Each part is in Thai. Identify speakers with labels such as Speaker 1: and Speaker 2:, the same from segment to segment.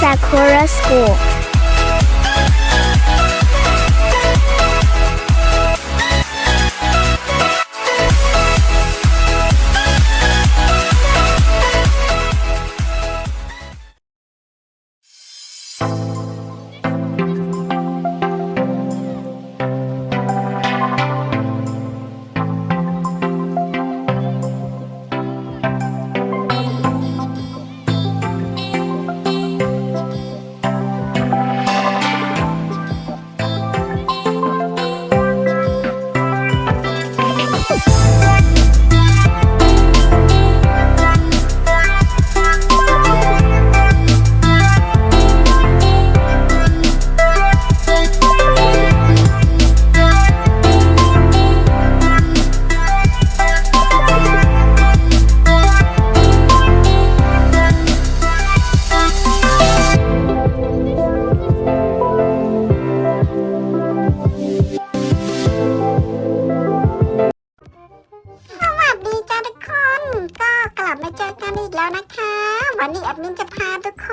Speaker 1: Sakura School.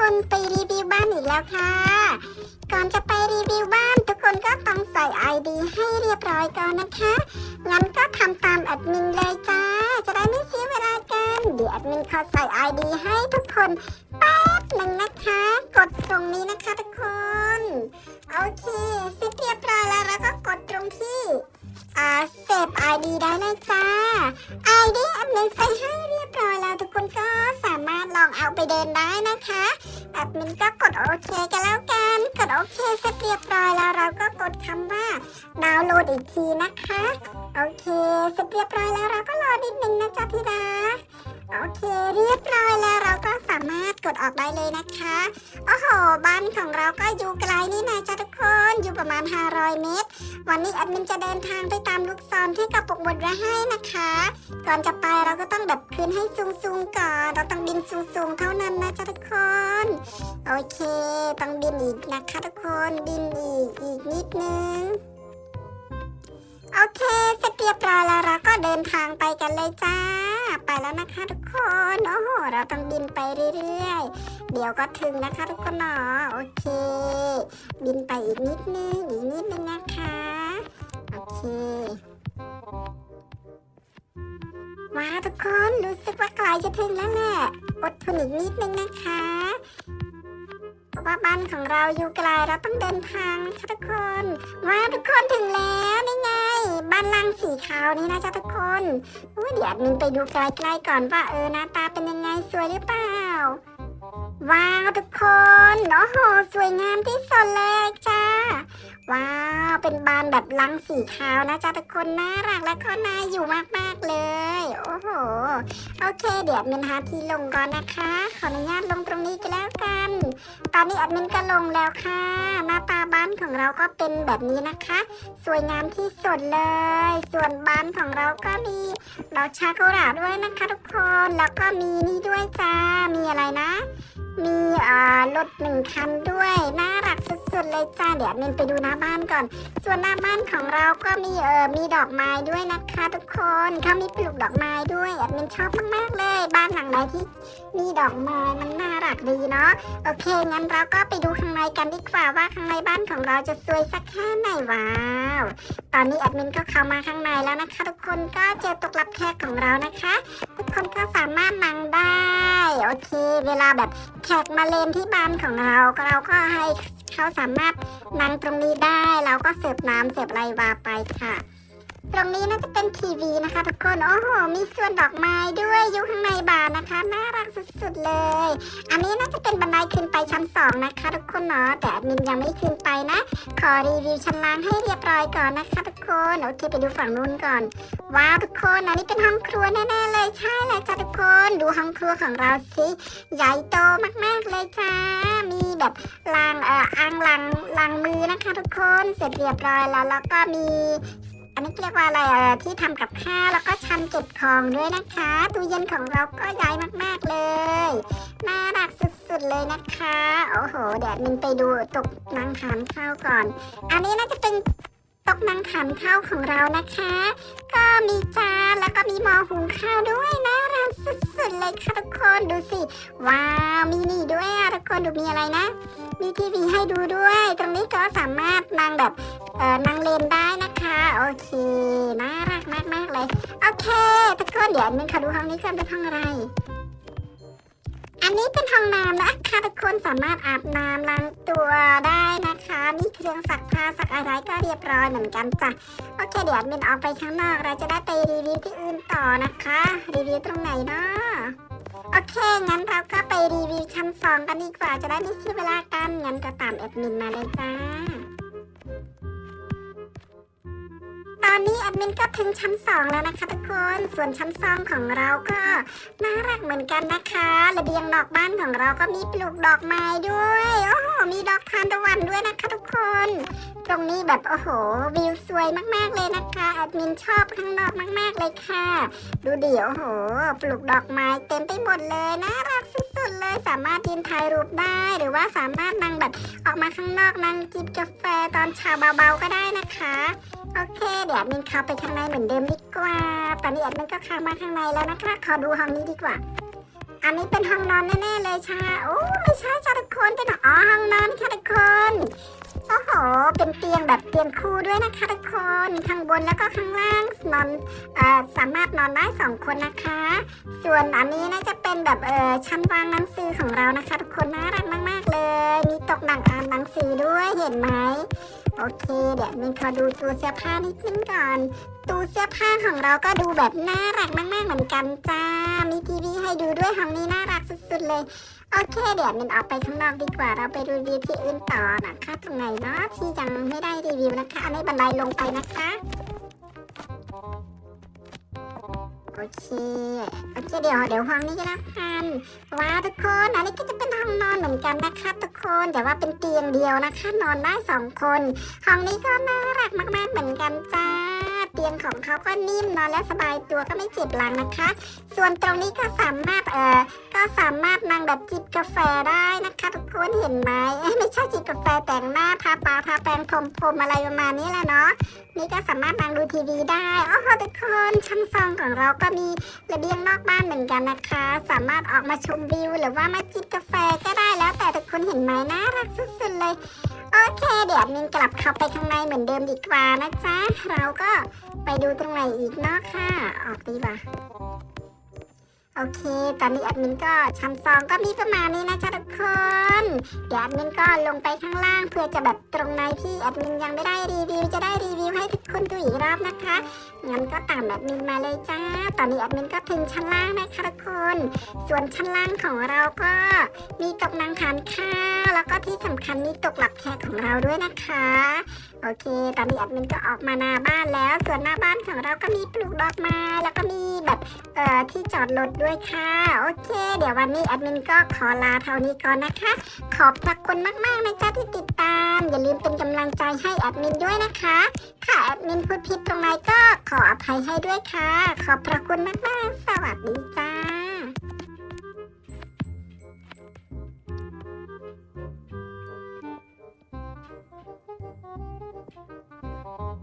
Speaker 2: คนไปรีวิวบ้านอีกแล้วค่ะ ก่อนจะไปรีวิวบ้าน ทุกคนก็ต้องใส่ ID ให้เรียบร้อยก่อนนะคะ งั้นก็ทำตามแอดมินเลยจ้า จะได้ไม่เสียเวลากันเดี๋ยวแอดมินขอใส่ ID ให้ทุกคนแป๊บหนึ่งนะคะ กดตรงนี้นะคะทุกคน โอเคเสร็จเรียบร้อยแล้วแล้วก็กดตรงที่อ่าเซฟ ID ได้เลยจ้า ID อันนี้ใส่ให้เรียบร้อยแล้วทุกคนก็ส ไปเดินได้นะคะแอดมินก็กดโอเคกันแล้วกัน กดโอเคเสร็จเรียบร้อยแล้วเราก็กดคำว่าดาวน์โหลดอีกทีนะคะ โอเคเสร็จเรียบร้อยแล้วเราก็รอนิดนึงนะจ๊ะที่รักโอเคเรียบร้อยแล้วเราก็สามารถกดออกได้เลยนะคะโอ้โหบ้านของเราก็อยู่ไกลนี่นะจ๊ะทุกคนอยู่ประมาณ 500 เมตร วันนี้แอดมินจะเดินทางไปตามลูกศรที่กระปุกบดไว้ให้นะคะ ก่อนจะไปเราก็ต้องแบบขึ้นให้สูงๆก่อน เราต้องบินสูงๆเท่า เคต้องบินอีกนะคะทุกคนบินอีกอีกนิดนึง โอเคเสร็จเรียบร้อยแล้วเราก็เดินทางไปกันเลยจ้า ไปแล้วนะคะทุกคนโอ้โหเราต้องบินไปเรื่อยๆ เดี๋ยวก็ถึงนะคะทุกคนเนาะโอเค บินไปอีกนิดนึงอีกนิดนึงนะคะโอเคว้าทุกคนรู้สึกว่าใกล้จะถึงแล้วแหละอดทนอีกนิดนึงนะคะ ราะว่าบ้านของเราอยู่ไกลเราต้องเดินทางนะคะทุกคนว้าทุกคนถึงแล้วนี่ไง บ้านลังสีขาวนี่นะจ๊ะทุกคนอุ้ยเดี๋ยวมินไปดูใกล้ๆก่อนว่าเออหน้าตาเป็นยังไงสวยหรือเปล่า ว้าวทุกคนโอ้โหสวยงามที่สุดเลยจ้า เป็นบานแบบลังสีขาวนะจ๊ะทุกคนน่ารักและก็น่าอยู่มากๆเลย โอ้โห โอเค เดี๋ยวแอดมินหาที่ลงก่อนนะคะ ขออนุญาตลงตรงนี้ก็แล้วกัน ตอนนี้แอดมินก็ลงแล้วค่ะ หน้าตาบ้านของเราก็เป็นแบบนี้นะคะ สวยงามที่สุดเลย ส่วนบ้านของเราก็มีดอกชากุระด้วยนะคะทุกคน แล้วก็มีนี่ด้วยจ้า มีอะไรนะมีรถหนึ่งคันด้วย น่ารักสุดๆเลยจ้า เดี๋ยวมินไปดูหน้าบ้านก่อนส่วนหน้าบ้านของเราก็มีเออมีดอกไม้ด้วยนะคะทุกคนเขามีปลูกดอกไม้ด้วยแอดมินชอบมากๆเลย บ้านหลังไหนที่มีดอกไม้มันน่ารักดีเนาะโอเคงั้นเราก็ไปดูข้างในกันดีกว่าว่าข้างในบ้านของเราจะสวยสักแค่ไหนว้าวตอนนี้แอดมินก็เข้ามาข้างในแล้วนะคะ ทุกคนก็เจอตกรับแขกของเรานะคะ ทุกคนก็สามารถนั่งได้โอเค เวลาแบบแขกมาเลนที่บ้านของเราเราก็ให้ เขาสามารถนั่งตรงนี้ได้ แล้วก็เสิร์ฟน้ำเสิร์ฟอะไรวาไปค่ะ ตรงนี้น่าจะเป็นทีวีนะคะทุกคนโอ้โหมีส่วนดอกไม้ด้วยอยู่ข้างในบาร์นะคะน่ารักสุดๆเลย อันนี้น่าจะเป็นบันไดขึ้นไปชั้นสองนะคะทุกคนเนาะแต่อมินยังไม่ขึ้นไปนะ ขอรีวิวชั้นล่างให้เรียบร้อยก่อนนะคะทุกคนโอเคไปดูฝั่งนู้นก่อนว้าวทุกคนอันนี้เป็นห้องครัวแน่ๆเลยใช่เลยจ้ะทุกคนดูห้องครัวของเราสิใหญ่โตมากๆเลยจ้ามีแบบลางเอ่ออ่างลางลางมือนะคะทุกคนเสร็จเรียบร้อยแล้วแล้วก็มี อันนี้เรียกว่าอะไรเออที่ทำกับข้าวแล้วก็ชั้นเก็บของด้วยนะคะตู้เย็นของเราก็ใหญ่มากๆเลยน่ารักสุดๆเลยนะคะโอ้โหเดี๋ยวมินไปดูตกนางทานข้าวก่อน อันนี้น่าจะเป็นตกนางทานข้าวของเรานะคะ ก็มีจานแล้วก็มีหม้อหุงข้าวด้วยน่ารักสุดๆเลยค่ะทุกคนดูสิว้าวมีนี่ด้วยทุกคนดูมีอะไรนะ มีทีวีให้ดูด้วย ตรงนี้ก็สามารถนั่งแบบ เออนั่งเล่นได้นะคะ โอเคน่ารักมากๆเลย โอเคทุกคนเดี๋ยวนึงขอดูห้องนี้กันเป็นห้องอะไร อันนี้เป็นห้องน้ำนะคะทุกคนสามารถอาบน้ำล้างตัวได้นะคะ มีเครื่องซักผ้าซักอะไรก็เรียบร้อยเหมือนกันจ้ะโอเคเดี๋ยวมินออกไปข้างนอกเราจะได้ไปรีวิวที่อื่นต่อนะคะ รีวิวตรงไหนเนาะโอเค งั้นเราก็ไปรีวิวชั้นสองกันดีกว่า จะได้ไม่เสียเวลากัน งั้นก็ตามแอดมินมาเลยจ้า อนนี้แอดมินก็ถึงชั้นสองแล้วนะคะทุกคน ส่วนชั้นสองของเราก็น่ารักเหมือนกันนะคะ ระเบียงนอกบ้านของเราก็มีปลูกดอกไม้ด้วยโอ้โห มีดอกทานตะวันด้วยนะคะทุกคน ตรงนี้แบบโอ้โหวิวสวยมากๆเลยนะคะแอดมินชอบข้างนอกมาก ๆเลยค่ะ ดูดิโอ้โห ปลูกดอกไม้เต็มไปหมดเลยน่ารักสุดๆเลยสามารถยืนถ่ายรูปได้หรือว่าสามารถนั่งแบบออกมาข้างนอกนั่งจิบกาแฟตอนเช้าเบาๆก็ได้นะคะโอเค เดี๋ยวแอดมินเข้าไปข้างในเหมือนเดิมดีกว่า ตอนนี้แอดมินก็เข้ามาข้างในแล้วนะคะ ขอดูห้องนี้ดีกว่า อันนี้เป็นห้องนอนแน่ๆเลยค่ะโอ้ไม่ใช่ค่ะทุกคนเป็นอ๋อห้องนอนค่ะทุกคนโอ้โห เป็นเตียงแบบเตียงคู่ด้วยนะคะทุกคนข้างบนแล้วก็ข้างล่างนอนอสามารถนอนได้สองคนนะคะ ส่วนอันนี้น่าจะเป็นแบบเออชั้นวางหนังสือของเรานะคะ ทุกคนน่ารักมากๆเลย มีตกหนังอ่านหนังสือด้วยเห็นไหมโอเค เดี๋ยวมินขอดูตู้เสื้อผ้านิดนึงก่อนตู้เสื้อผ้าของเราก็ดูแบบน่ารักมากๆเหมือนกันจ้า มีทีวี ให้ดูด้วยห้องนี้น่ารักสุดๆเลย โอเคเดี๋ยวมินออกไปข้างนอกดีกว่า เราไปรีวิวที่อื่นต่อนะคะตรงไหนเนาะที่ยังไม่ได้รีวิวนะคะอันนี้บันไดลงไปนะคะโอเค โอเค เดี๋ยวเดี๋ยวห้องนี้จะนับกันว้าทุกคน อันนี้ก็จะเป็นห้องนอนเหมือนกันนะคะทุกคน แต่ว่าเป็นเตียงเดียวนะคะ นอนได้สองคน ห้องนี้ก็น่ารักมากๆเหมือนกันจ้า เตียงของเขาก็นิ่มนอนแล้วสบายตัวก็ไม่เจ็บหลังนะคะ ส่วนตรงนี้ก็สามารถเอ่อก็สามารถนั่งแบบจิบกาแฟได้นะคะทุกคนเห็นไหมไม่ใช่จิบกาแฟแต่งหน้าทาปากทาแปรงพรมพรมอะไรประมาณนี้แหละเนาะนี่ก็สามารถนั่งดูทีวีได้โอ้โหทุกคนชั้นสองของเราก็มีระเบียงนอกบ้านเหมือนกันนะคะ สามารถออกมาชมวิวหรือว่ามาจิบกาแฟก็ได้แล้วแต่ทุกคนเห็นไหมน่ารักสุดๆเลย อเคเดี๋ยวมินกลับเข้าไปข้างในเหมือนเดิมดีกว่านะจ๊ะ เราก็ไปดูตรงไหนอีกเนาะค่ะ ออกดีป่ะ โอเค ตอนนี้แอดมินก็ชั้นสองก็มีประมาณนี้นะจ๊ะทุกคน เดี๋ยวแอดมินก็ลงไปข้างล่างเพื่อจะแบบตรงไหนที่แอดมินยังไม่ได้รีวิวจะได้รีวิวให้ทุกคนดูอีกรอบนะคะงั้นก็ตามแอดมินมาเลยจ้า ตอนนี้แอดมินก็ถึงชั้นล่างนะคะทุกคน ส่วนชั้นล่างของเราก็มีตกนางทานข้าวแล้วก็ที่สำคัญมีตกหลับแขกของเราด้วยนะคะโอเค ตอนนี้แอดมินก็ออกมาหน้าบ้านแล้ว ส่วนหน้าบ้านของเราก็มีปลูกดอกไม้แล้วก็มีแบบเอ่อที่จอดรถด้วยค่ะ โอเค เดี๋ยววันนี้แอดมินก็ขอลาเท่านี้ก่อนนะคะ ขอบพระคุณมากๆนะจ๊ะที่ติดตาม อย่าลืมเป็นกำลังใจให้แอดมินด้วยนะคะ ถ้าแอดมินพูดผิดตรงไหนก็ขออภัยให้ด้วยค่ะ ขอบพระคุณมากๆ สวัสดีจ้า Thank you.